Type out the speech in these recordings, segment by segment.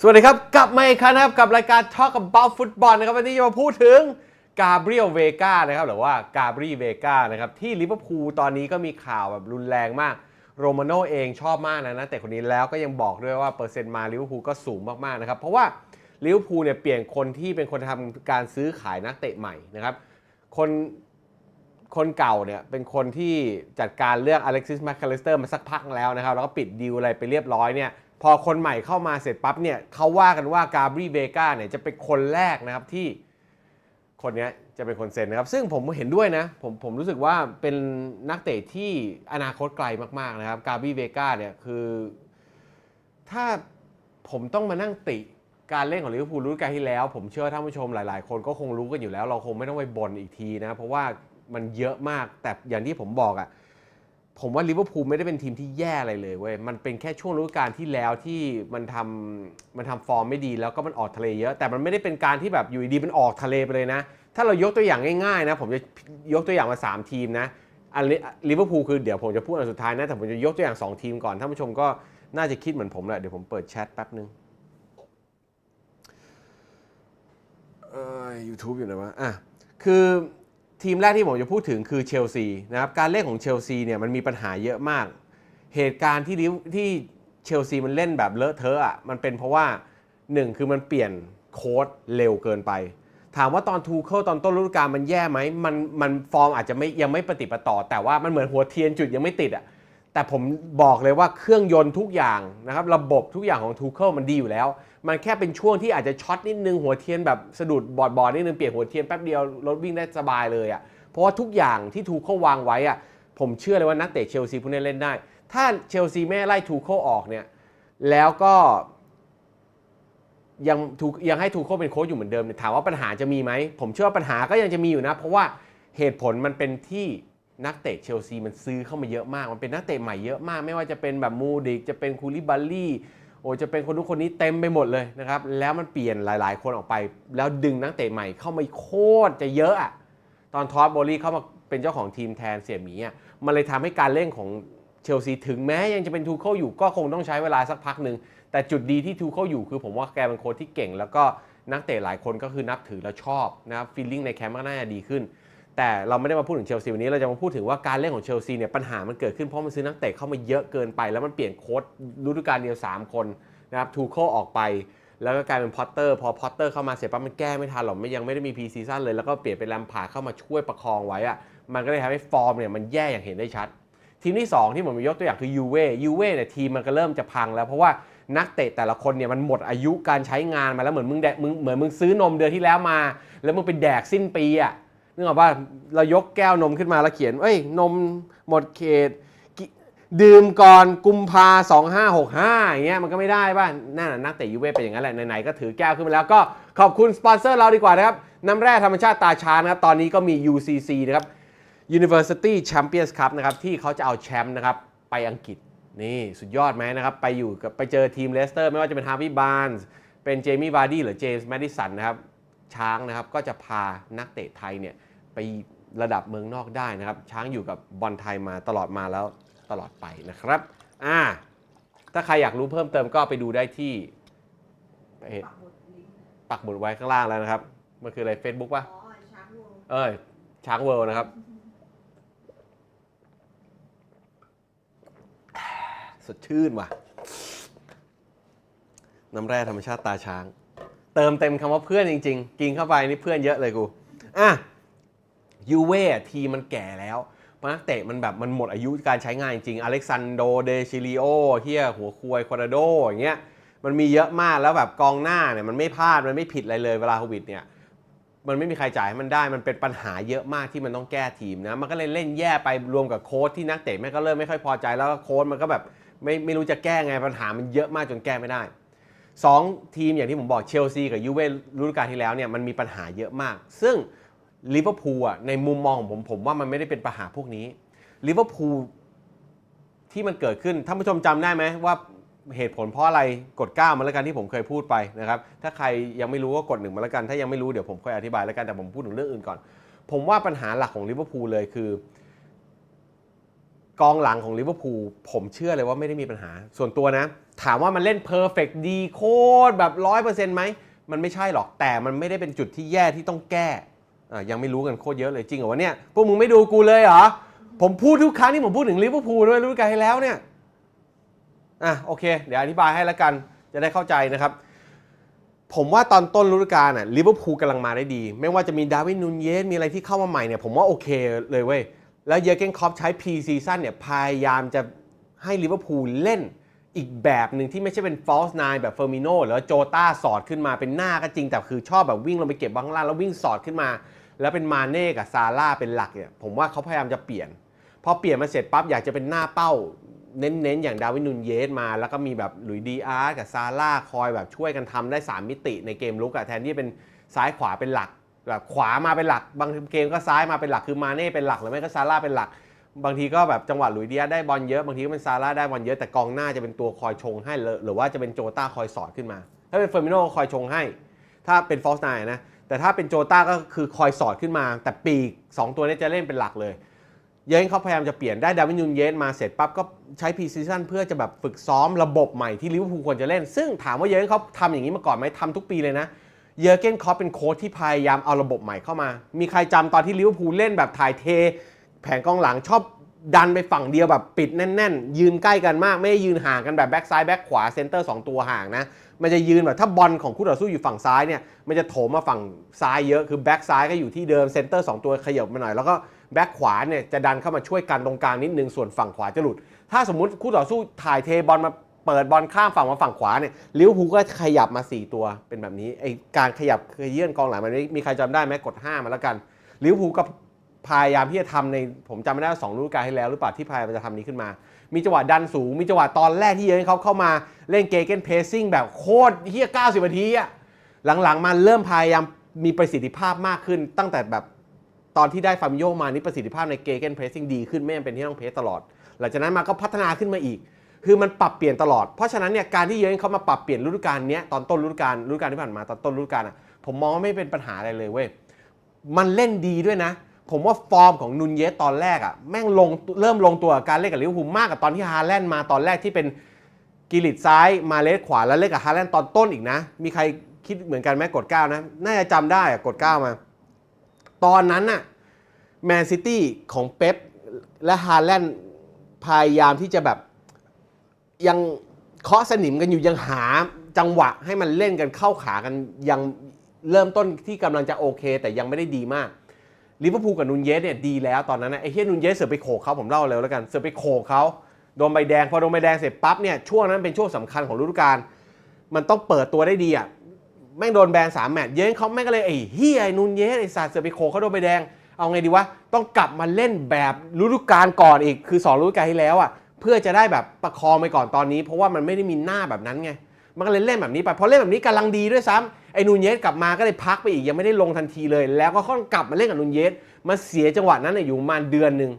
สวัสดีครับ กลับมาอีกครั้งนะครับ กับรายการ Talk About Football นะครับ วันนี้จะมาพูดถึงกาเบรียลเวกานะครับ หรือว่ากาเบรีเวกานะครับ ที่ลิเวอร์พูลตอนนี้ก็มีข่าวแบบรุนแรงมาก โรมาโนเองชอบมากนะนะแต่คนนี้แล้วก็ยังบอกด้วยว่าเปอร์เซ็นต์มาลิเวอร์พูลก็สูงมาก ๆ นะครับ เพราะว่าลิเวอร์พูลเนี่ยเปลี่ยนคนที่เป็นคนทำการซื้อขายนักเตะใหม่นะครับ คนคนเก่าเนี่ยเป็นคนที่จัดการเรื่องอเล็กซิสแมคคาลิสเตอร์มาสักพักแล้วนะครับแล้วก็ปิดดีลอะไรไปเรียบร้อยเนี่ย พอคนใหม่เข้ามาเสร็จปั๊บเนี่ยเขาว่ากันว่ากาบรีเวกาเนี่ยจะเป็นคนแรกนะครับที่คนนี้จะเป็นคนเซ็นนะครับ ซึ่งผมเห็นด้วยนะ ผมผมรู้สึกว่าเป็นนักเตะที่อนาคตไกลมาก ๆ นะครับ กาบรีเวกาเนี่ยคือ ถ้าผมต้องมานั่งติ การเล่นของลิเวอร์พูลฤดูกาลที่แล้ว ผมเชื่อท่านผู้ชมหลาย ๆ คนก็คงรู้กันอยู่แล้ว เราคงไม่ต้องไปบ่นอีกทีนะ เพราะว่ามันเยอะมากแต่อย่างที่ผมบอกอะ่ะ ผมว่าลิเวอร์พูลไม่ได้เป็นทีมที่แย่อะไรเลยเว้ย มันเป็นแค่ช่วงฤดูกาลที่แล้วที่มันทำมันทำฟอร์มไม่ดีแล้วก็มันออกทะเลเยอะ แต่มันไม่ได้เป็นการที่แบบอยู่ดีๆมันออกทะเลไปเลยนะ ถ้าเรายกตัวอย่างง่ายๆนะ ผมจะยกตัวอย่างมาสามทีมนะ อันนี้ลิเวอร์พูลคือเดี๋ยวผมจะพูดอันสุดท้ายนะ แต่ผมจะยกตัวอย่างสองทีมก่อน ท่านผู้ชมก็น่าจะคิดเหมือนผมแหละ เดี๋ยวผมเปิดแชทแป๊บนึงเอ่อ YouTube อยู่ไหนวะ อะ คือ ทีมแรกที่ผมจะพูดถึงคือเชลซีนะครับการเล่นของเชลซีเนี่ยมันมีปัญหาเยอะมาก เหตุการณ์ที่ที่เชลซีมันเล่นแบบเลอะเทอะอะมันเป็นเพราะว่าหนึ่งคือมันเปลี่ยนโค้ดเร็วเกินไป ถามว่าตอนทูเคิลตอนต้นฤดูกาลมันแย่ไหมมันมันฟอร์มอาจจะไม่ยังไม่ปฏิปต่อ แต่ว่ามันเหมือนหัวเทียนจุดยังไม่ติดอะแต่ผมบอกเลยว่าเครื่องยนต์ทุกอย่างนะครับระบบทุกอย่างของทูเคิลมันดีอยู่แล้ว มันแค่เป็นช่วงที่อาจจะช็อตนิดนึงหัวเทียนแบบสะดุดบอดบอดนิดนึงเปลี่ยนหัวเทียนแป๊บเดียวรถวิ่งได้สบายเลยอะ่ะเพราะว่าทุกอย่างที่ทูเคิลวางไว้อะ่ะผมเชื่อเลยว่านักเตะเชลซีพวกนี้เล่นได้ ถ้าเชลซีไม่ไล่ทูเคิลออกเนี่ยแล้วก็ยังทูยังให้ทูเคิลเป็นโค้ชอยู่เหมือนเดิมเนี่ยถามว่าปัญหาจะมีไหม ผมเชื่อว่าปัญหาก็ยังจะมีอยู่นะ เพราะว่าเหตุผลมันเป็นที่นักเตะเชลซีมันซื้อเข้ามาเยอะมาก มันเป็นนักเตะใหม่เยอะมาก ไม่ว่าจะเป็นแบบมูดิกจะเป็นคูลิบาลี่ โอ้จะเป็นคนนู้นคนนี้เต็มไปหมดเลยนะครับแล้วมันเปลี่ยนหลาย ๆ คนออกไป แล้วดึงนักเตะใหม่เข้ามาโคตรจะเยอะอะตอนทอสโบลี่เข้ามาเป็นเจ้าของทีมแทนเสี่ยหมีอะมันเลยทำให้การเล่นของเชลซีถึงแม้ยังจะเป็นทูเคิลอยู่ก็คงต้องใช้เวลาสักพักหนึ่งแต่จุดดีที่ทูเคิลอยู่คือผมว่าแกเป็นโค้ชที่เก่ง แล้วก็นักเตะหลายคนก็คือนับถือและชอบนะครับฟีลลิ่งในแคมป์ก็น่าจะดีขึ้น แต่เราไม่ได้มาพูดถึงเชลซีวันนี้เราจะมาพูดถึงว่าการเล่นของเชลซีเนี่ยปัญหามันเกิดขึ้นเพราะมันซื้อนักเตะเข้ามาเยอะเกินไป แล้วมันเปลี่ยนโค้ชฤดูกาลเดียว 3 คนนะครับทูเคิลออกไป แล้วก็กลายเป็นพอตเตอร์พอพอตเตอร์เข้ามาเสร็จปั๊บมันแก้ไม่ทันหรอกไม่ยังไม่ได้มีพรีซีซั่นเลยแล้วก็เปลี่ยนเป็นแลมพาเข้ามาช่วยประคองไว้อะมันก็เลยทำให้ฟอร์มเนี่ยมันแย่อย่างเห็นได้ชัด ทีมที่ 2 ที่ผมยกตัวอย่างคือยูเว่ยูเว่เนี่ยทีมมันก็เริ่มจะพังแล้วเพราะว่านักเตะแต่ละคนเนี่ยมันหมดอายุการใช้งานมาแล้วเหมือนมึงแดกมึงเหมือนมึงซื้อนมเดือนที่แล้วมา แล้วมึงไปแดกสิ้นปีอะ นึกออกว่าเรายกแก้วนมขึ้นมาแล้วเขียน เอ้ย นมหมดเขต ดื่มก่อนกุมภาสองห้าหกห้าอย่างเงี้ยมันก็ไม่ได้ป่ะนั่นนะนักเตะยูเว่เป็นอย่างนั้นแหละไหนๆก็ถือแก้วขึ้นมาแล้วก็ขอบคุณสปอนเซอร์เราดีกว่านะครับน้ำแร่ธรรมชาติตาชานะครับตอนนี้ก็มี UCC นะครับ University Champions Cup นะครับที่เขาจะเอาแชมป์นะครับไปอังกฤษนี่สุดยอดไหมนะครับ ไปอยู่กับไปเจอทีมเลสเตอร์ ไม่ว่าจะเป็นฮาร์วีบานส์เป็นเจมี่บาร์ดี้หรือเจมส์แมดิสันนะครับช้างนะครับก็จะพานักเตะไทยเนี่ย ไประดับเมืองนอกได้นะครับ ช้างอยู่กับบอลไทยมาตลอดมาแล้วตลอดไปนะครับอ่าถ้าใครอยากรู้เพิ่มเติมก็ไปดูได้ที่เพจปักหมุดลิงก์ปักหมุดไว้ข้างล่างแล้วนะครับ มันคืออะไร Facebook ป่ะอ๋อช้างวงเอ้ยช้างเวิลด์นะครับ สดชื่นว่ะ น้ำแร่ธรรมชาติตาช้าง เติมเต็มคำว่าเพื่อนจริง ๆ กินเข้าไปนี่เพื่อนเยอะเลยกู อะ ยูเว่ทีมันแก่แล้วนักเตะมันแบบมันหมดอายุการใช้งานจริงอเล็กซานโดเดชิลิโอเฮียหัวควยควาราโดอย่างเงี้ยมันมีเยอะมากแล้วแบบกองหน้าเนี่ยมันไม่พลาดมันไม่ผิดอะไรเลยเวลาโควิดเนี่ยมันไม่มีใครจ่ายให้มันได้ มันเป็นปัญหาเยอะมากที่มันต้องแก้ทีมนะ มันก็เลยเล่นแย่ไปรวมกับโค้ชที่นักเตะแม่ก็เริ่มไม่ค่อยพอใจ แล้วโค้ชมันก็แบบไม่ไม่รู้จะแก้ไงปัญหามันเยอะมากจนแก้ไม่ได้สองทีมอย่างที่ผมบอกเชลซีกับยูเว่ฤดูกาลที่แล้วเนี่ยมันมีปัญหาเยอะมาก ซึ่ง ลิเวอร์พูลอะในมุมมองของผมผมว่ามันไม่ได้เป็นปัญหาพวกนี้ลิเวอร์พูลที่มันเกิดขึ้นท่านผู้ชมจำได้ไหมว่าเหตุผลเพราะอะไรกด 9 มาแล้วกันที่ผมเคยพูดไปนะครับถ้าใครยังไม่รู้ก็กดหนึ่งมาแล้วกัน ถ้ายังไม่รู้เดี๋ยวผมค่อยอธิบายแล้วกันแต่ผมพูดถึงเรื่องอื่นก่อน ผมว่าปัญหาหลักของลิเวอร์พูลเลยคือกองหลังของลิเวอร์พูลผมเชื่อเลยว่าไม่ได้มีปัญหา ส่วนตัวนะ ถามว่ามันเล่นเพอร์เฟกดีโคตรแบบร้อยเปอร์เซ็นต์ไหมมันไม่ใช่หรอกแต่มันไม่ได้เป็นจุดที่แย่ที่ต้องแก้ ยังไม่รู้กันโคตรเยอะเลยจริงเหรอวะเนี่ยพวกมึงไม่ดูกูเลยเหรอผมพูดทุกครั้งที่ผมพูดถึงลิเวอร์พูลด้วยรู้กันให้แล้วเนี่ยอะโอเค เดี๋ยวอธิบายให้แล้วกันจะได้เข้าใจนะครับ ผมว่าตอนต้นฤดูกาลน่ะลิเวอร์พูลกำลังมาได้ดี ไม่ว่าจะมีดาวินนูนเยสมีอะไรที่เข้ามาใหม่เนี่ยผมว่าโอเคเลยเว้ยแล้วเยอร์เกนคอปใช้พีซีซั่นเนี่ยพยายามจะให้ลิเวอร์พูลเล่นอีกแบบหนึ่งที่ไม่ใช่เป็นฟอลส์ไนแบบเฟอร์มิโนหรือโจตาสอดขึ้นมาเป็นหน้าก็จริงแต่คือชอบแบบวิ่งลงไปเก็บบางล่างแล้ววิ่งสอดขึ้นมา แล้วเป็นมาเน่กับซาร่าเป็นหลักเนี่ยผมว่าเขาพยายามจะเปลี่ยน พอเปลี่ยนมาเสร็จปั๊บอยากจะเป็นหน้าเป้า เน้นๆ อย่างดาวินนูนเยสมา แล้วก็มีแบบหลุยดีอาร์กับซาร่าคอยแบบช่วยกันทำได้ 3 มิติในเกมลุกอะแทนที่เป็นซ้ายขวาเป็นหลักแบบขวามาเป็นหลัก บางเกมก็ซ้ายมาเป็นหลักคือมาเน่เป็นหลักหรือไม่ก็ซาร่าเป็นหลัก บางทีก็แบบจังหวะหลุยดีอาร์ได้บอลเยอะบางทีก็เป็นซาร่าได้บอลเยอะแต่กองหน้าจะเป็นตัวคอยชงให้หรือว่าจะเป็นโจต้าคอยสอดขึ้นมา ถ้าเป็นเฟอร์มิโนคอยชงให้ ถ้าเป็นฟอสไนนะ แต่ถ้าเป็นโจต้าก็คือคอยสอดขึ้นมา แต่ปีกสองตัวนี้จะเล่นเป็นหลักเลย เย้งเขาพยายามจะเปลี่ยนได้ดาวินยูนเยสมาเสร็จปั๊บก็ใช้พรีซีซั่นเพื่อจะแบบฝึกซ้อมระบบใหม่ที่ลิเวอร์พูลควรจะเล่น ซึ่งถามว่าเย้งเขาทำอย่างนี้มาก่อนไหมทำทุกปีเลยนะ เยอร์เกนคอปเป็นโค้ชที่พยายามเอาระบบใหม่เข้ามา มีใครจำตอนที่ลิเวอร์พูลเล่นแบบถ่ายเท แผงกองหลังชอบ ดันไปฝั่งเดียวแบบปิดแน่น ๆ ยืนใกล้กันมาก ไม่ได้ยืนห่างกันแบบแบ็กซ้ายแบ็กขวาเซนเตอร์สองตัวห่างนะ มันจะยืนแบบถ้าบอลของคู่ต่อสู้อยู่ฝั่งซ้ายเนี่ยมันจะโถมมาฝั่งซ้ายเยอะคือแบ็กซ้ายก็อยู่ที่เดิมเซนเตอร์สองตัวขยับมาหน่อยแล้วก็แบ็กขวาเนี่ยจะดันเข้ามาช่วยกันตรงกลางนิดนึงส่วนฝั่งขวาจะหลุด ถ้าสมมุติคู่ต่อสู้ถ่ายเทบอลมาเปิดบอลข้ามฝั่งมาฝั่งขวาเนี่ยลิเวอร์พูลก็ขยับมา 4 ตัวเป็นแบบนี้ไอการขยับเคยเยื่อนกองหลังมันมีใครจำได้ไหมกด 5 มาแล้วกันลิเวอร์พูลก็ พยายามที่จะทำในผมจำไม่ได้ว่าสองฤดูกาลที่แล้วหรือเปล่าที่พยายามจะทำนี้ขึ้นมา มีจังหวะดันสูง มีจังหวะตอนแรกที่เยอะเขาเข้ามาเล่นเกเกนเพสซิ่งแบบโคตรเฮีย90นาทีอะหลังๆมาเริ่มพยายามมีประสิทธิภาพมากขึ้น ตั้งแต่แบบตอนที่ได้ฟาร์มโยมานี่ประสิทธิภาพในเกเกนเพสซิ่งดีขึ้นไม่จำเป็นที่ต้องเพสตลอด หลังจากนั้นมาก็พัฒนาขึ้นมาอีก คือมันปรับเปลี่ยนตลอด เพราะฉะนั้นเนี่ยการที่เยอะเขามาปรับเปลี่ยนฤดูกาลเนี้ยตอนต้นฤดูกาลฤดูกาลที่ผ่านมาตอนต้นฤดูกาลอะผมมองว่าไม่เป็นปัญหาอะไรเลยเว้ยมันเล่นดีด้วยนะ ผมว่าฟอร์มของนุนเยสตอนแรกอะ่ะแม่งลงเริ่มลงตัวกับการเล่นกับลิเวอร์พูลมากกว่าตอนที่ฮาแลนด์มาตอนแรกที่เป็นกิลิตซ้ายมาเลสขวาแล้วเล่นกับฮาแลนด์ตอนต้นอีกนะ มีใครคิดเหมือนกันไหมกด9นะ น่าจะจำได้อะกด9มา ตอนนั้นน่ะแมนซิตี้ของเป๊ปและฮาแลนด์พยายามที่จะแบบยังเคาะสนิมกันอยู่ยังหาจังหวะให้มันเล่นกันเข้าขากันยังเริ่มต้นที่กำลังจะโอเค แต่ยังไม่ได้ดีมาก ลิเวอร์พูลกับนูนเยสเนี่ยดีแล้วตอนนั้นนะไอ้เฮียนูนเยสเสือไปโขกเขาผมเล่าเร็วแล้วกันเสือไปโขกเขาโดนใบแดงพอโดนใบแดงเสร็จปั๊บเนี่ยช่วงนั้นเป็นช่วงสำคัญของฤดูกาลมันต้องเปิดตัวได้ดีอะแม่งโดนแบนสามแมตช์เย้งเขาแม่งก็เลยไอ้เฮียนูนเยสไอ้สัตว์เสือไปโขกเขาโดนใบแดงเอาไงดีวะต้องกลับมาเล่นแบบฤดูกาลก่อนอีกคือสองฤดูกาลที่แล้วอะเพื่อจะได้แบบประคองไปก่อนตอนนี้ เพราะว่ามันไม่ได้มีหน้าแบบนั้นไงมันก็เลยเล่นแบบนี้ไปพอเล่นแบบนี้กำลังดีด้วยซ้ำไอ้นูนเยสกลับมาก็เลยพักไปอีกยังไม่ได้ลงทันทีเลย แล้วก็ค่อนกลับมาเล่นกับนูนเยสมาเสียจังหวะนั้นเนยอยู่ประมาณเดือนหนึ่ง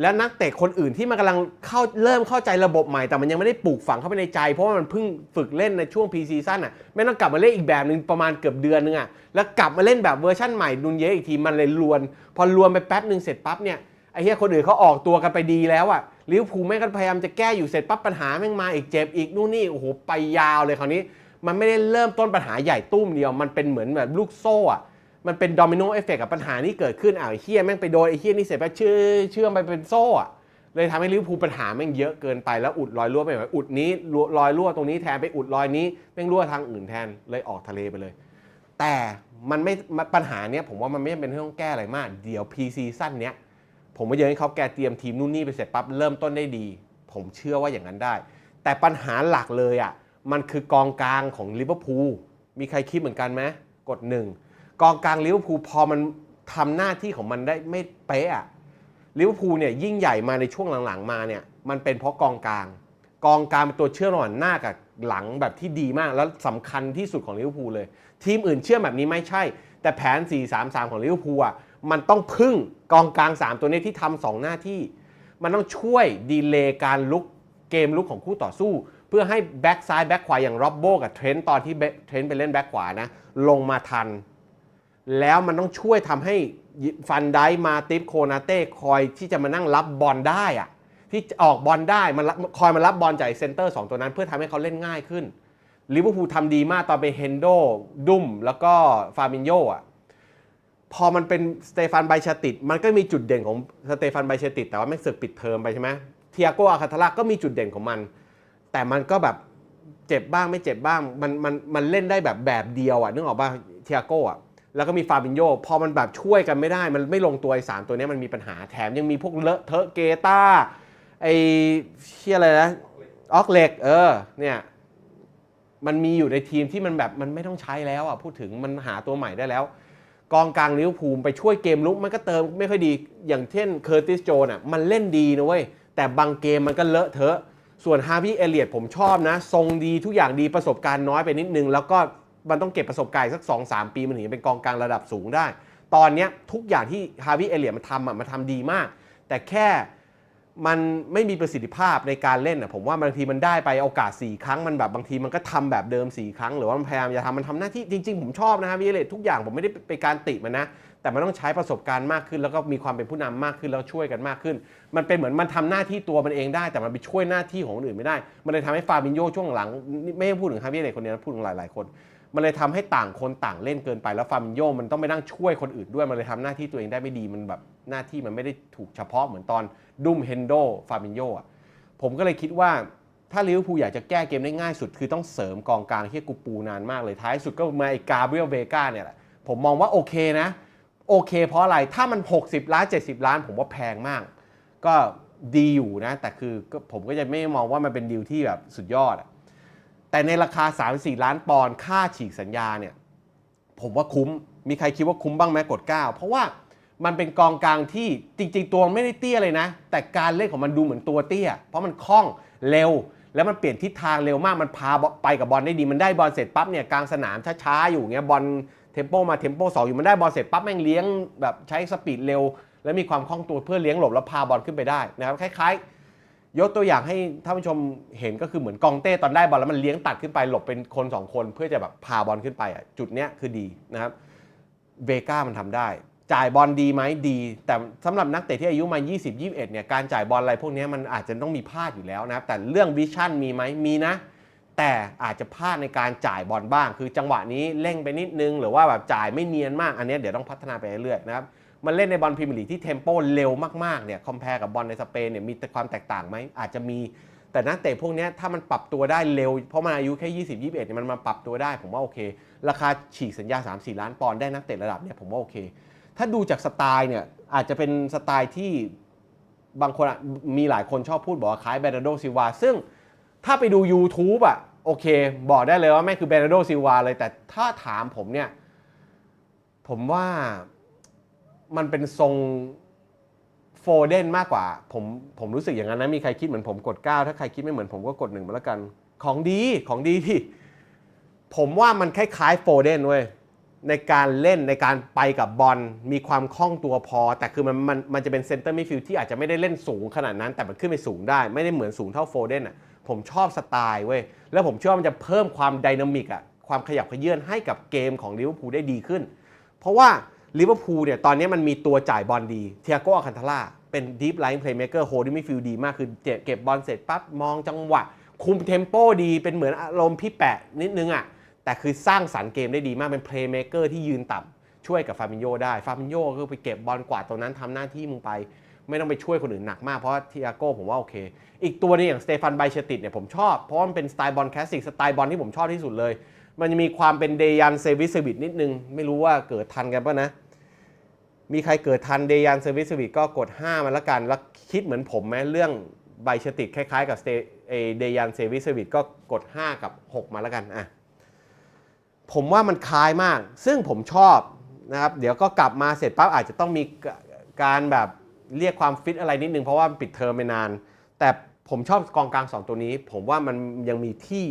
แล้วนักเตะคนอื่นที่มันกำลังเข้าเริ่มเข้าใจระบบใหม่แต่มันยังไม่ได้ปลูกฝังเข้าไปในใจ เพราะว่ามันเพิ่งฝึกเล่นในช่วงพรีซีซั่นอะไม่ต้องกลับมาเล่นอีกแบบหนึ่งประมาณเกือบเดือนนึงอะแล้วกลับมาเล่นแบบเวอร์ชั่นใหม่นูนเยสอีกทีมันเลยลวน พอลวนไปแป๊บหนึ่งเสร็จปั๊บเนี่ยไอ้เหี้ยคนอื่นเขาออกตัวกันไปดีแล้วอะลิเวอร์พูลแม่งก็พยายามจะแก้อยู่เสร็จปั๊บปัญหาแม่งมาอีกเจ็บอีกนู่นนี่โอ้โหไปยาวเลยคราวนี้ มันไม่ได้เริ่มต้นปัญหาใหญ่ตุ้มเดียว มันเป็นเหมือนแบบลูกโซ่อะมันเป็นโดมิโนเอฟเฟกกับปัญหานี้เกิดขึ้นอ้าวไอเฮียแม่งไปโดนไอ้เฮียนี่เสร็จไปเชื่อเชื่อมไปเป็นโซ่อะเลยทำให้ลิเวอร์พูลปัญหาแม่งเยอะเกินไปแล้วอุดรอยรั่วไปหมดอุดนี้รอยรั่วตรงนี้แทนไปอุดรอยนี้แม่งรั่วทางอื่นแทนเลยออกทะเลไปเลย แต่มันไม่ปัญหาเนี้ยผมว่ามันไม่จำเป็นต้องแก้อะไรมาก เดี๋ยวพีซีซั่นเนี้ยผมว่าเยอะให้เขาแกเตรียมทีมนู่นนี่ไปเสร็จปั๊บเริ่มต้นได้ดี ผมเชื่อว่าอย่างนั้นได้ แต่ปัญหาหลักเลยอะ มันคือกองกลางของลิเวอร์พูลมีใครคิดเหมือนกันไหมกดหนึ่งกองกลางลิเวอร์พูลพอมันทำหน้าที่ของมันได้ไม่เป๊ะอะลิเวอร์พูลเนี่ยยิ่งใหญ่มาในช่วงหลังๆ มาเนี่ยมันเป็นเพราะกองกลาง กองกลางเป็นตัวเชื่อมระหว่างหน้ากับหลังแบบที่ดีมาก แล้วสำคัญที่สุดของลิเวอร์พูลเลย ทีมอื่นเชื่อมแบบนี้ไม่ใช่ แต่แผน 4-3-3 ของลิเวอร์พูลอะมันต้องพึ่งกองกลาง 3 ตัวนี้ที่ทำสองหน้าที่ มันต้องช่วยดีเลย์การลุกเกมลุกของคู่ต่อสู้ พื่อให้แบ็กซ้ายแบ็กขวาอย่างร็อบโบกับเทรนต์ตอนที่เทรนต์ไปเล่นแบ็กขวานะ ลงมาทัน แล้วมันต้องช่วยทำให้ฟันไดมาติฟโคนาเต้คอยที่จะมานั่งรับบอลได้อะที่ออกบอลได้มันคอยมารับบอลจากเซนเตอร์สองตัวนั้น เพื่อทำให้เขาเล่นง่ายขึ้นลิเวอร์พูลทำดีมากตอนเป็นเฮนโดดุมแล้วก็ฟาบินโยอะพอมันเป็นสเตฟานไบชาติดมันก็มีจุดเด่นของสเตฟานไบชาติดแต่ว่าไม่งเสึกปิดเทอมไปใช่ไหมเทียโกอาคาทาลาก็มีจุดเด่นของมัน แต่มันก็แบบเจ็บบ้างไม่เจ็บบ้าง มันมันมันเล่นได้แบบแบบเดียวอะนึกออกป่ะเทียโกอะแล้วก็มีฟาบินโยพอมันแบบช่วยกันไม่ได้ มันไม่ลงตัวไอ้สามตัวนี้มันมีปัญหาแถมยังมีพวกเลอะเทอะเกตาไอ้เชี่ยอะไรนะออกเล็กเออเนี่ยมันมีอยู่ในทีมที่มันแบบมันไม่ต้องใช้แล้วอะพูดถึงมันหาตัวใหม่ได้แล้ว กองกลางลิเวอร์พูลไปช่วยเกมลุกมันก็เติมไม่ค่อยดีอย่างเช่นเคอร์ติสโจนอะมันเล่นดีนะเว้ยแต่บางเกมมันก็เลอะเทอะ ส่วนฮาร์วีเอเลียตผมชอบนะ ทรงดีทุกอย่างดีประสบการณ์น้อยไปนิดนึง แล้วก็มันต้องเก็บประสบการณ์สัก 2-3 ปีมันถึงจะเป็นกองกลางระดับสูงได้ ตอนนี้ทุกอย่างที่ฮาร์วีเอเลียตมันทำอะมันทำดีมาก แต่แค่มันไม่มีประสิทธิภาพในการเล่นอะผมว่าบางทีมันได้ไปโอกาส 4 ครั้งมันแบบบางทีมันก็ทำแบบเดิม 4 ครั้ง หรือว่ามันพยายามจะทำมันทำหน้าที่จริงๆ ผมชอบนะฮะวิเลตทุกอย่างผมไม่ได้ไปการติมันนะ แต่มันต้องใช้ประสบการณ์มากขึ้น แล้วก็มีความเป็นผู้นำมากขึ้นแล้วช่วยกันมากขึ้น มันเป็นเหมือนมันทำหน้าที่ตัวมันเองได้ แต่มันไปช่วยหน้าที่ของคนอื่นไม่ได้ มันเลยทำให้ฟาบินโยช่วงหลัง ไม่ได้พูดถึงฮาวิเลตคนเดียวนะพูดถึงหลายๆคน มันเลยทำให้ต่างคนต่างเล่นเกินไปแล้วฟาบินโยมันต้องไปนั่งช่วยคนอื่นด้วยมันเลยทำหน้าที่ตัวเองได้ไม่ดีมันแบบหน้าที่มันไม่ได้ถูกเฉพาะเหมือนตอนดุมเฮนโดฟาบินโยอะผมก็เลยคิดว่าถ้าลิเวอร์พูลอยากจะแก้เกมได้ง่ายสุด คือต้องเสริมกองกลางที่กูปูนานมากเลยท้ายสุดก็มาไอ้กาเบรียลเบกาเนี่ยแหละผมมองว่าโอเคนะ โอเค เพราะอะไรถ้ามัน 60 ล้าน 70 ล้าน ผมว่าแพงมาก ก็ดีอยู่นะ แต่คือผมก็จะไม่มองว่ามันเป็นดีลที่แบบสุดยอด แต่ในราคา 3-4 ล้านปอนด์ค่าฉีกสัญญาเนี่ยผมว่าคุ้ม มีใครคิดว่าคุ้มบ้างไหมกด 9 เพราะว่ามันเป็นกองกลางที่จริง ๆ ตัวมันไม่ได้เตี้ยเลยนะ แต่การเล่นของมันดูเหมือนตัวเตี้ย เพราะมันคล่องเร็ว แล้วมันเปลี่ยนทิศทางเร็วมากมันพาไปกับบอลได้ดีมันได้บอลเสร็จปั๊บเนี่ยกลางสนามช้าๆอยู่เงี้ยบอล เทมโปมาเทมโปสองอยู่มันได้บอลเสร็จปั๊บแม่งเลี้ยงแบบใช้สปีดเร็ว แล้วมีความคล่องตัวเพื่อเลี้ยงหลบแล้วพาบอลขึ้นไปได้นะครับคล้ายๆ ยกตัวอย่างให้ท่านผู้ชมเห็นก็คือเหมือนกองเต้ตอนได้บอลแล้วมันเลี้ยงตัดขึ้นไปหลบเป็นคนสองคนเพื่อจะแบบพาบอลขึ้นไปอะจุดเนี้ยคือดีนะครับเวก้ามันทำได้ จ่ายบอลดีไหมดี แต่สำหรับนักเตะที่อายุมา 20 21เนี่ยการจ่ายบอลอะไรพวกนี้มันอาจจะต้องมีพลาดอยู่แล้วนะครับแต่เรื่องวิชั่นมีไหมมีนะ แต่อาจจะพลาดในการจ่ายบอลบ้าง คือจังหวะนี้เร่งไปนิดนึง หรือว่าแบบจ่ายไม่เนียนมากอันนี้เดี๋ยวต้องพัฒนาไปเรื่อยๆนะครับมันเล่นในบอลพรีเมียร์ลีกที่เทมโปเร็วมากๆเนี่ยคอมเพลกับบอลในสเปนเนี่ยมีแต่ความแตกต่างไหมอาจจะมีแต่นักเตะพวกนี้ถ้ามันปรับตัวได้เร็ว เพราะมันอายุแค่ 20 21เนี่ยมันมาปรับตัวได้ ผมว่าโอเค ราคาฉีกสัญญา 3-4 ล้านปอนด์ได้นักเตะระดับเนี่ยผมว่าโอเค ถ้าดูจากสไตล์เนี่ยอาจจะเป็นสไตล์ที่บางคนมีหลายคนชอบพูดบอกว่าคล้ายเบรนาโดซิวาซึ่ง ถ้าไปดู YouTube อะโอเค บอกได้เลยว่าแม่งคือเบรนโดซิวาเลย แต่ถ้าถามผมเนี่ย ผมว่ามันเป็นทรงโฟเดนมากกว่า ผมผมรู้สึกอย่างนั้นนะ มีใครคิดเหมือนผมกด 9 ถ้าใครคิดไม่เหมือนผมก็กดหนึ่งมาแล้วกัน ของดีของดีที่ ผมว่ามันคล้ายๆโฟเดนเว้ยในการเล่นในการไปกับบอลมีความคล่องตัวพอ แต่คือมันมันมันจะเป็นเซนเตอร์มิฟิลที่อาจจะไม่ได้เล่นสูงขนาดนั้น แต่มันขึ้นไปสูงได้ ไม่ได้เหมือนสูงเท่าโฟเดนอะ ผมชอบสไตล์เว้ย แล้วผมเชื่อว่ามันจะเพิ่มความไดนามิกอะความขยับเขยื่อนให้กับเกมของลิเวอร์พูลได้ดีขึ้น เพราะว่าลิเวอร์พูลเนี่ยตอนนี้มันมีตัวจ่ายบอลดี เทียโกอาคันทาร่าเป็นดีฟไลน์เพลย์เมเกอร์โฮดิ้มิฟิลดีมากคือเก็บบอลเสร็จปั๊บมองจังหวะ คุมเทมโปดีเป็นเหมือนอารมณ์พี่แปะนิดนึงอะแต่คือสร้างสรรค์เกมได้ดีมากเป็นเพลย์เมเกอร์ที่ยืนต่ำช่วยกับฟาบินโยได้ฟาบินโยก็ไปเก็บบอลกวาดตรงนั้นทำหน้าที่มึงไป ไม่ต้องไปช่วยคนอื่นหนักมากเพราะทีอาโก้ผมว่าโอเค อีกตัวนึงอย่างสเตฟานไบเชติดเนี่ยผมชอบเพราะมันเป็นสไตล์บอลคลาสสิกสไตล์บอลที่ผมชอบที่สุดเลย มันจะมีความเป็นเดยันเซวิสวิตนิดนึง ไม่รู้ว่าเกิดทันกันปะนะ มีใครเกิดทันเดยันเซวิสวิตก็กด 5มาแล้วกัน แล้วคิดเหมือนผมไหมเรื่องไบเชติดคล้ายๆ กับเดยันเซวิสวิตก็กด 5 กับ 6 มาล้วกันอะผมว่ามันคล้ายมาก ซึ่งผมชอบนะครับ เดี๋ยวก็กลับมาเสร็จปั๊บอาจจะต้องมีการแบบ เรียกความฟิตอะไรนิดนึงเพราะว่าปิดเทอมไปนาน แต่ผมชอบกองกลาง 2 ตัวนี้ ผมว่ามันยังมีที่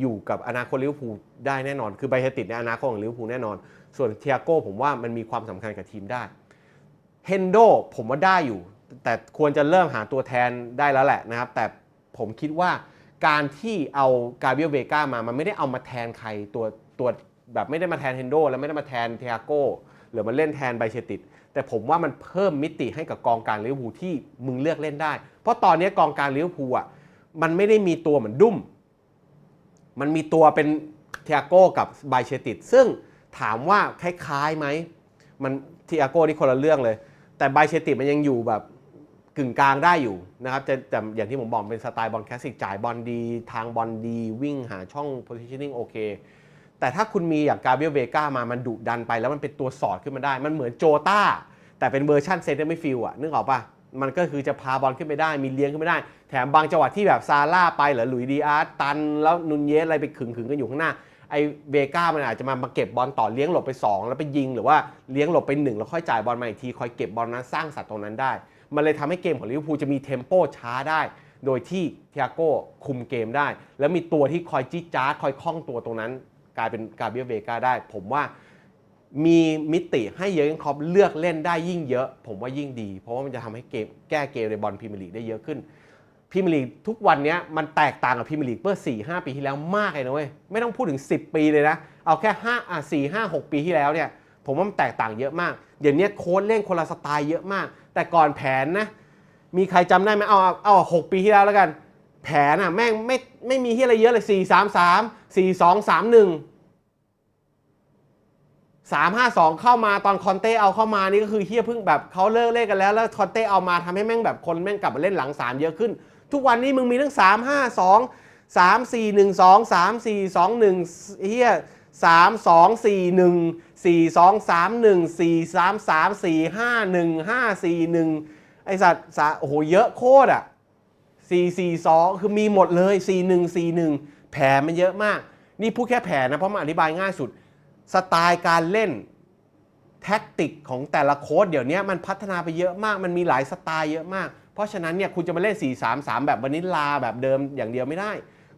อยู่กับอนาคตลิเวอร์พูลได้แน่นอน คือไบเฮติดในอนาคตของลิเวอร์พูลแน่นอน ส่วนเทียโก้ผมว่ามันมีความสำคัญกับทีมได้เฮนโดผมว่าได้อยู่ แต่ควรจะเริ่มหาตัวแทนได้แล้วแหละนะครับ แต่ผมคิดว่าการที่เอากาเบรียลเวกามา มันไม่ได้เอามาแทนใครตัวตัวแบบไม่ได้มาแทนเฮนโดแล้วไม่ได้มาแทนเทียโก้หรือมันเล่นแทนไบเชติด แต่ผมว่ามันเพิ่มมิติให้กับกองกลางลิเวอร์พูลที่มึงเลือกเล่นได้ เพราะตอนนี้กองกลางลิเวอร์พูลอะมันไม่ได้มีตัวเหมือนดุ้ม มันมีตัวเป็นเทียโก้กับไบเชติดซึ่งถามว่าคล้ายๆไหมมันเทียโก้นี่คนละเรื่องเลย แต่ไบเชติดมันยังอยู่แบบกึ่งกลางได้อยู่นะครับแต่แต่อย่างที่ผมบอกเป็นสไตล์บอลคลาสสิกจ่ายบอลดี ทางบอลดีวิ่งหาช่อง positioning โอเค แต่ถ้าคุณมีอย่างกาเบรียลเวกามามันดุดันไปแล้วมันเป็นตัวสอดขึ้นมาได้ มันเหมือนโจต้าแต่เป็นเวอร์ชันเซนเตอร์ไม่ฟิลอะนึกออกปะมันก็คือจะพาบอลขึ้นไปได้ มีเลี้ยงขึ้นไปได้ แถมบางจังหวะที่แบบซาร่าไปหรือหลุยดีอาร์ตตัน แล้วนุนเยสอะไรไปขึงขึงกันอยู่ข้างหน้า ไอเวก้ามันอาจจะมามาเก็บบอลต่อเลี้ยงหลบไป 2 แล้วไปยิง หรือว่าเลี้ยงหลบไป1แล้วค่อยจ่ายบอลมาอีกทีคอยเก็บบอลนั้นสร้างสัตว์ตรงนั้นได้ มันเลยทำให้เกมของลิเวอร์พูลจะมีเทมโปช้าได้ โดยที่เทียโก้คุมเกมได้ แล้วมีตัวที่คอยจี้จ้าคอยคล้องตัวตรงนั้น กลายเป็นกาเบรียลเวกาได้ ผมว่ามีมิติให้เยอร์เกนคล็อปเลือกเล่นได้ยิ่งเยอะ ผมว่ายิ่งดี เพราะว่ามันจะทำให้เกมแก้เกมในบอลพรีเมียร์ลีกได้เยอะขึ้นพรีเมียร์ลีกทุกวันนี้มันแตกต่างกับพรีเมียร์ลีกเมื่อ4 5 ปีที่แล้วมากเลยนะเว้ยไม่ต้องพูดถึง 10 ปีเลยนะ เอาแค่5อะ4 5 6 ปีที่แล้วเนี่ยผมว่ามันแตกต่างเยอะมาก เดี๋ยวนี้โค้ชเล่นคนละสไตล์เยอะมาก แต่ก่อนแผนนะมีใครจำได้ไหมเอาเอาเอาหกปีที่แล้วแล้วกัน แผนอะแม่งไม่ไม่มีที่อะไรเยอะเลยสี่สามสามสี่สองสามหนึ่งสามห้าสองเข้ามาตอนคอนเต้เอาเข้ามานี่ก็คือเฮียเพิ่งแบบเขาเลิกเล่นกันแล้วแล้วคอนเต้เอามาทำให้แม่งแบบคนแม่งกลับมาเล่นหลังสามเยอะขึ้น ทุกวันนี้มึงมีทั้งสามห้าสองสามสี่หนึ่งสองสามสี่สองหนึ่งเฮียสามสองสี่หนึ่งสี่สองสามหนึ่งสี่สามสามสี่ห้าหนึ่งห้าสี่หนึ่งไอสัตว์โอ้โหเยอะโคตรอะ 442 คือมีหมดเลย 4141 แผนมันเยอะมาก นี่พูดแค่แผนนะเพราะมันอธิบายง่ายสุด สไตล์การเล่นแท็กติกของแต่ละโค้ดเดี๋ยวนี้มันพัฒนาไปเยอะมาก มันมีหลายสไตล์เยอะมาก เพราะฉะนั้นเนี่ยคุณจะมาเล่น 4-3-3 แบบวานิลาแบบเดิมอย่างเดียวไม่ได้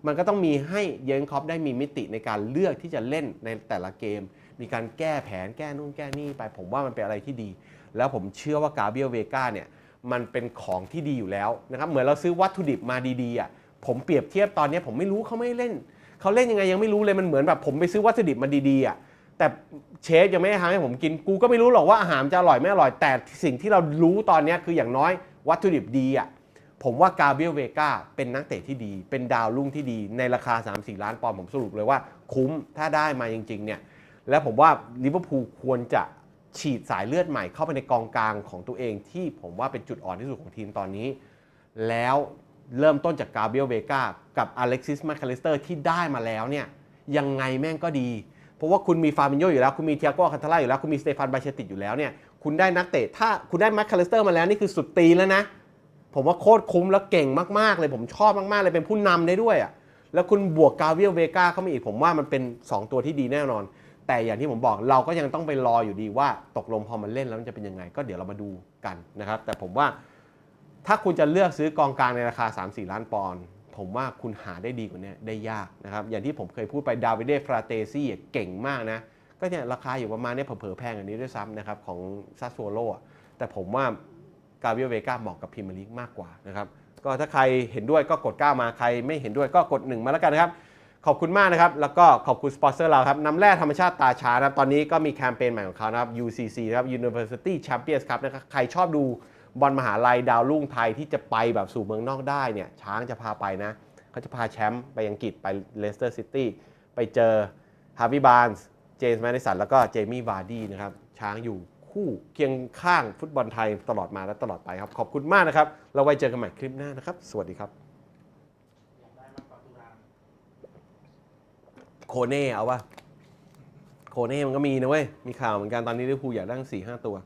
มันก็ต้องมีให้เยนคอปได้มีมิติในการเลือกที่จะเล่นในแต่ละเกม มีการแก้แผนแก้นู่นแก้นี่ไป ผมว่ามันเป็นอะไรที่ดี แล้วผมเชื่อว่ากาเบียลเวกาเนี่ย มันเป็นของที่ดีอยู่แล้วนะครับเหมือนเราซื้อวัตถุดิบมาดีๆอะผมเปรียบเทียบตอนนี้ผมไม่รู้เขาไม่เล่นเขาเล่นยังไงยังไม่รู้เลยมันเหมือนแบบผมไปซื้อวัตถุดิบมาดีๆอะแต่เชฟยังไม่ได้ทำให้ผมกินกูก็ไม่รู้หรอกว่าอาหารจะอร่อยไม่อร่อยแต่สิ่งที่เรารู้ตอนนี้คืออย่างน้อยวัตถุดิบดีอะผมว่ากาเบรียลเวกาเป็นนักเตะที่ดี เป็นดาวรุ่งที่ดี ในราคา 3-4 ล้านปอนด์ผมสรุปเลยว่าคุ้มถ้าได้มาจริงๆเนี่ยแล้วผมว่าลิเวอร์พูลควรจะ ฉีดสายเลือดใหม่เข้าไปในกองกลางของตัวเองที่ผมว่าเป็นจุดอ่อนที่สุดของทีมตอนนี้ แล้วเริ่มต้นจากกาเบียลเวกากับอเล็กซิสมาคาลิสเตอร์ที่ได้มาแล้วเนี่ยยังไงแม่งก็ดี เพราะว่าคุณมีฟาร์มิโยอยู่แล้ว คุณมีเทียโก้คันทาร่าอยู่แล้ว คุณมีสเตฟานบาเชติอยู่แล้วเนี่ยคุณได้นักเตะถ้าคุณได้มาคาลิสเตอร์มาแล้วนี่คือสุดตีแล้วนะผมว่าโคตรคุ้มแล้วเก่งมากๆ เลยผมชอบมากๆ เลยเป็นผู้นำได้ด้วยอะแล้วคุณบวกกาเวียลเวกาเข้ามาอีกผมว่ามันเป็น 2 ตัวที่ดีแน่นอน แต่อย่างที่ผมบอกเราก็ยังต้องไปรออยู่ดีว่าตกลงพอมันเล่นแล้วมันจะเป็นยังไง ก็เดี๋ยวเรามาดูกันนะครับ แต่ผมว่าถ้าคุณจะเลือกซื้อกองกลางในราคา 3-4 ล้านปอนด์ผมว่าคุณหาได้ดีกว่านี้ได้ยากนะครับ อย่างที่ผมเคยพูดไปดาวิเดฟราเตซี่เก่งมากนะ ก็เนี่ยราคาอยู่ประมาณเนี้เผลอๆแพงกว่านี้ด้วยซ้ำนะครับ ของซัสโซโลแต่ผมว่ากาเบรียลเวกาเหมาะกับพรีเมลีกมากกว่านะครับ ก็ถ้าใครเห็นด้วยก็กด 9 มาใครไม่เห็นด้วยก็กด 1 มาแล้วกันนะครับ ขอบคุณมากนะครับ แล้วก็ขอบคุณสปอนเซอร์เราครับน้ำแร่ธรรมชาติตาชานะครับ ตอนนี้ก็มีแคมเปญใหม่ของเขานะครับ UCC นะครับ University Champions ครับนะครับ ใครชอบดูบอลมหาลัยดาวรุ่งไทยที่จะไปแบบสู่เมืองนอกได้เนี่ย ช้างจะพาไปนะเขาจะพาแชมป์ไปอังกฤษไปเลสเตอร์ซิตี้ไปเจอฮาร์วีบาร์นส์เจมส์แมดิสันแล้วก็เจมี่วาร์ดี้นะครับ ช้างอยู่คู่เคียงข้างฟุตบอลไทยตลอดมาและตลอดไปครับ ขอบคุณมากนะครับ เราไว้เจอกันใหม่คลิปหน้านะครับ สวัสดีครับ อยากได้มากกว่าตุลา โคเน่เอาวะโคเน่มันก็มีนะเว้ย มีข่าวเหมือนกันตอนนี้ลิเวอร์พูลอยากได้สี่ห้าตัว